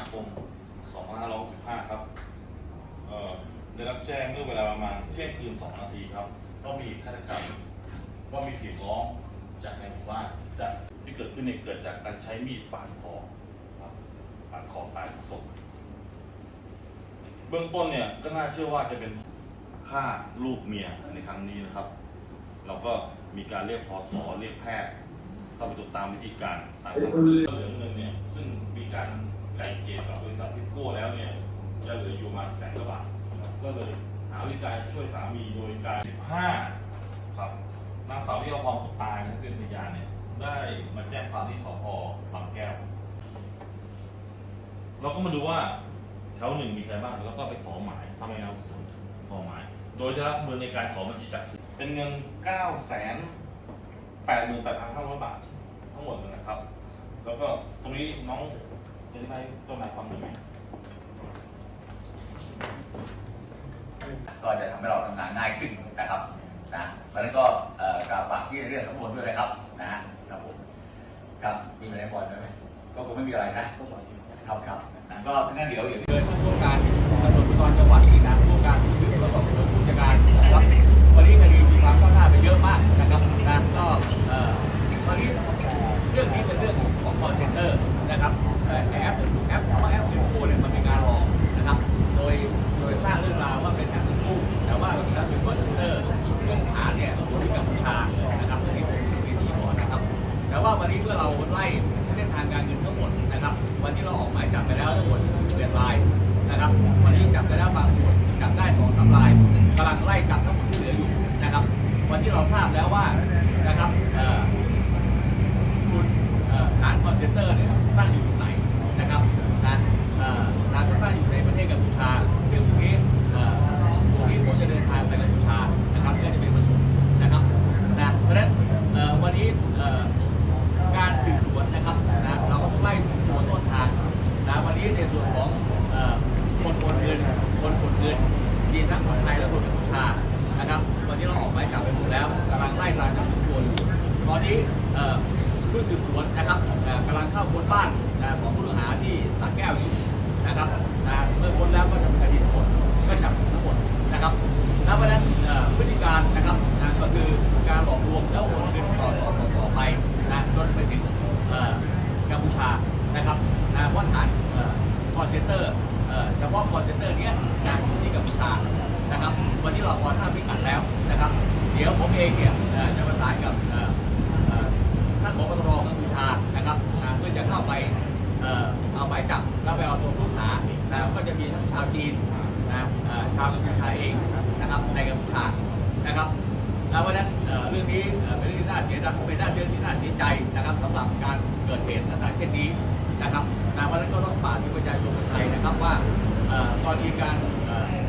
าคม 2565 ครับเอ่อได้รับแจ้งเมื่อเวลาประมาณเที่ยงคืน 2 นาทีครับก็มีฆาตกรรมว่ามีเสียงร้องจากในหมู่บ้านจากที่เกิดขึ้นเนี่ยเกิดจากการใช้มีดปาดคอครับปาดคอตายของศพเบื้องต้นเนี่ยก็น่าเชื่อว่าจะเป็นฆ่าลูกเมียในครั้งนี้นะครับ เราก็มีการเรียกพอถอเรียกแพทย์เข้าไปตรวจตามวิธีการตามขั้นตอนเหลือเงินเนี่ยซึ่งมีการ ไกลเกลี่ยกับบริษัททิปโก้แล้วเนี่ยจะเหลืออยู่ประมาณแสนกว่าบาทนะครับก็เลยหาวิธีการช่วยสามีโดยการ 15 ครับนางสาวที่เอาพรผู้ตายนะเป็นพยานเนี่ยได้มาแจ้งความที่สพบางแก้ว เราก็มาดูว่าแถวหนึ่งมีใครบ้างแล้วก็ไปขอหมายทำไมเอาขอหมาย โดยจะรับมือในการขอบัญชีจัดซื้อเป็นเงิน9แสน8 8 5 0 0 บาท ทั้งหมดเลยนะครับ แล้วก็ตรงนี้น้อง จะได้เจ้านายฟังหน่อยไหมก็จะทำให้เราทำงานง่ายขึ้นนะครับนะเพราะนั้นก็กราบฝากที่เรื่องสำนวนด้วยนะครับนะฮะครับผมครับมีอะไรบอลไหมก็คงไม่มีอะไรนะครับครับนะก็งั้นเดี๋ยวเดี๋ยวเดินผู้ว่าการตำรวจภูธรจังหวัดอีกนะผู้ว่าการสืบสวนสอบสวนผู้จัดการครับ วันที่เราทราบแล้วว่านะครับคุณฐานคอนเซนเตอร์เนี่ยตั้งอยู่ตรงไหนนะครับนะฐานก็ตั้งอยู่ในประเทศกัมพูชา นนี้เอ่อชุดสืบสวนนะครับกำลังเข้าค้นบ้านของผู้ต้องหาที่สระแก้วอยู่นะครับเมื่อค้นแล้วก็จะเป็นคดีทั้งหมดก็จับทั้งหมดนะครับณวันนั้นพฤติการนะครับก็คือการหลอกลวงแล้วโอนเงินต่อต่อต่อไปนะจนไปถึงกัมพูชานะครับนะเพราะฐานคอนเซนเตอร์เฉพาะคอนเซนเตอร์เนี้ยนะที่กัมพูชานะครับ วันนี้เราพอทราบพิกัดแล้วนะครับ เดี๋ยวผมเองเนี่ยจะประสานกับานผบตรกัมพูชานะครับนะเพื่อจะเข้าไปเอาหมายจับแล้วไปเอาตัวผู้ต้องหานะก็จะมีทั้งชาวจีนนะชาวกัมพูชาเองนะครับในกัมพูชานะครับแล้ววันนั้นเรื่องนี้เอ่อเป็นเรื่องที่น่าเสียใจเป็นด้าเรื่องที่น่าเสียใจนะครับสำหรับการเกิดเหตุลักษณะเช่นนี้นะครับนะวันนั้นก็ต้องฝากถึงประชาชนคนไทยนะครับว่าเอ่อกรณีการ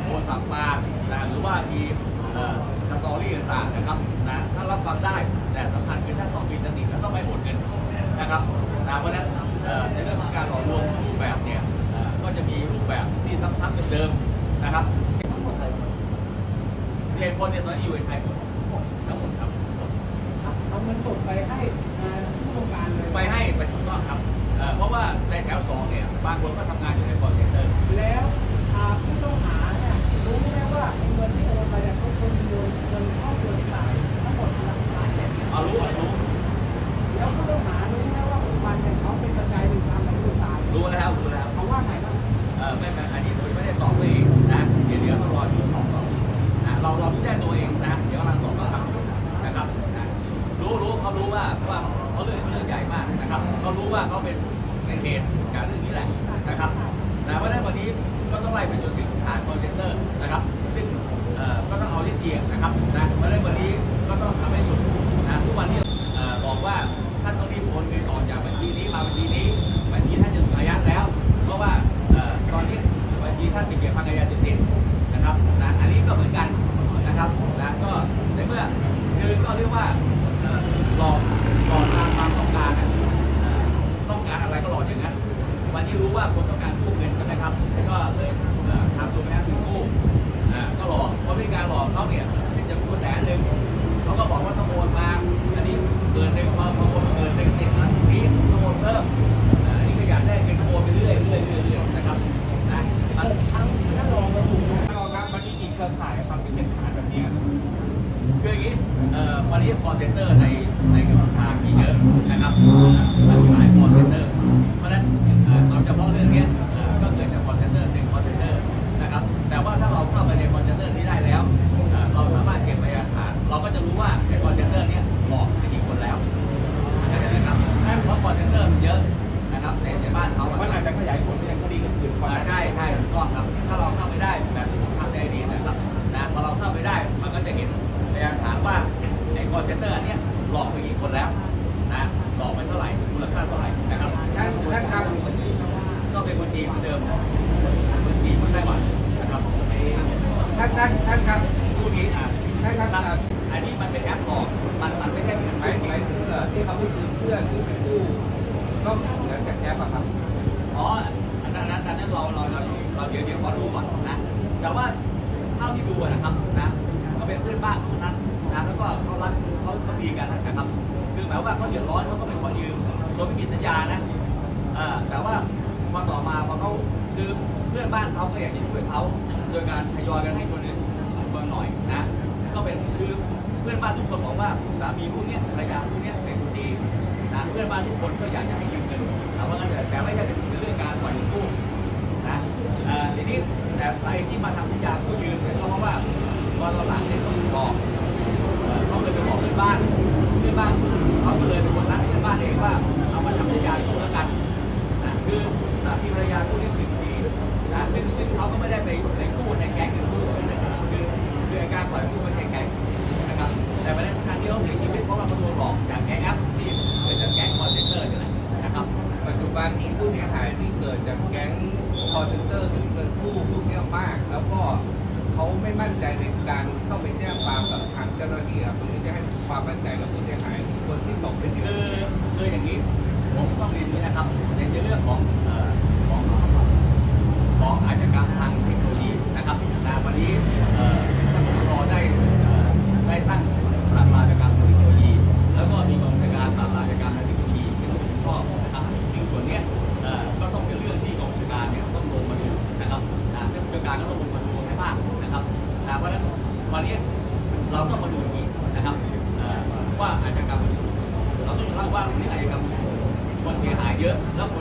โอนสั่งมานะหรือว่ามีเอ่อสตอรี่ต่างๆนะครับนะถ้ารับฟังได้ ว่าเขาเป็นเป็นเหตุการณ์เรื่องนี้แหละนะครับนะเพราะฉะนั้นวันนี้ก็ต้องไล่ไปจนถึงฐานคอนเซนเตอร์นะครับ ซึ่งเอ่อก็ต้องเอาที่เกียรนะครับนะเพราะฉะนั้นวันนี้ก็ต้องทำให้สุดนะทุกวันนี้เอ่อบอกว่าท่านต้องรีบโอนเงินออกจากบัญชีนี้มาบัญชีนี้บัญชีท่านจะถูกอายัดแล้ว เพราะว่าเอ่อตอนนี้บัญชีท่านเป็นเกี่ยวกับยาเสพติดนะครับนะอันนี้ก็เหมือนกันนะครับนะก็ในเมื่อคือก็เรียกว่าเอ่อหลอกหลอกตามความต้องการนะเอ่อต้องการอะไรก็หลอกอย่างนั้น วันนี้รู้ว่าคนต้องการกู้เงินนะครับก็เลยเอ่อทำตัวแม่คือกู้อ่าก็หลอกเพราะวิธีการหลอกเขาเนี่ยเช่นจะกู้แสนหนึ่ง เคอเซ็นเตอร์ในในกัมพูพมีเยอะนะครับอธิบายคอเซ็นเตอร์เพราะฉะนั้นเอาเฉพาะเรื่องนี้ก็เกิดจากคอเซ็นเตอร์เป็นคอเซ็นเตอร์นะครับ แต่ว่าถ้าเราเข้าไปในคอเซน เซ็นเตอร์อันเนี้ยหลอกไปกี่คนแล้วนะหลอกไปเท่าไหร่มูลค่าเท่าไหร่นะครับท่านท่านครับก็เป็นคนจีนเหมือนเดิมคนจีนคนไต้หวันนะครับท่านท่านท่านครับผู้นี้อะท่านครับครับอันนี้มันเป็นแอปหลอกมันมัน กันนะครับ คือหมายว่าเขาเดือดร้อนเขาก็ไปขอยืมโดยไม่มีสัญญานะแต่ว่าพอต่อมาพอเขาคือเพื่อนบ้านเขาก็อยากจะช่วยเขาโดยการทยอยกันให้คนอื่นเบิ่งหน่อยนะก็เป็นคือเพื่อนบ้านทุกคนบอกว่าสามีผู้นี้ภรรยาผู้นี้เป็นคนดีนะเพื่อนบ้านทุกคนก็อยากจะให้ยืมเงินแต่ว่าแต่ไม่ใช่เป็นเรื่องการปล่อยเงินกู้นะทีนี้แต่ไอ้ที่มาทำสัญญากู้ยืมเนี่ยก็เพราะว่าพอตอนหลังเนี่ยเขาบอกเขาเลยไปบอกเพื่อนบ้าน บ้านเขาก็เลยเป็นคนนัดเพื่อนบ้านเองว่าเอามาทำสัญญาคู่แล้วกันนะคือสามีภรรยาคู่นี้ถึงดีนะซึ่งซึ่งเขาก็ไม่ได้ไปในคู่ในแก๊งหรือคู่อะไรนะครับคือคืออ้การปล่อยกู้ไม่ใช่แก๊งนะครับแต่ประเด็นสำคัญที่เขาเสียชีวิตเพราะว่า คือคืออย่างนี้ผมต้องเรียนนี้นะครับ ว่าวันนี้อาจจะกรรมคนเสียหายเยอะแล้วคน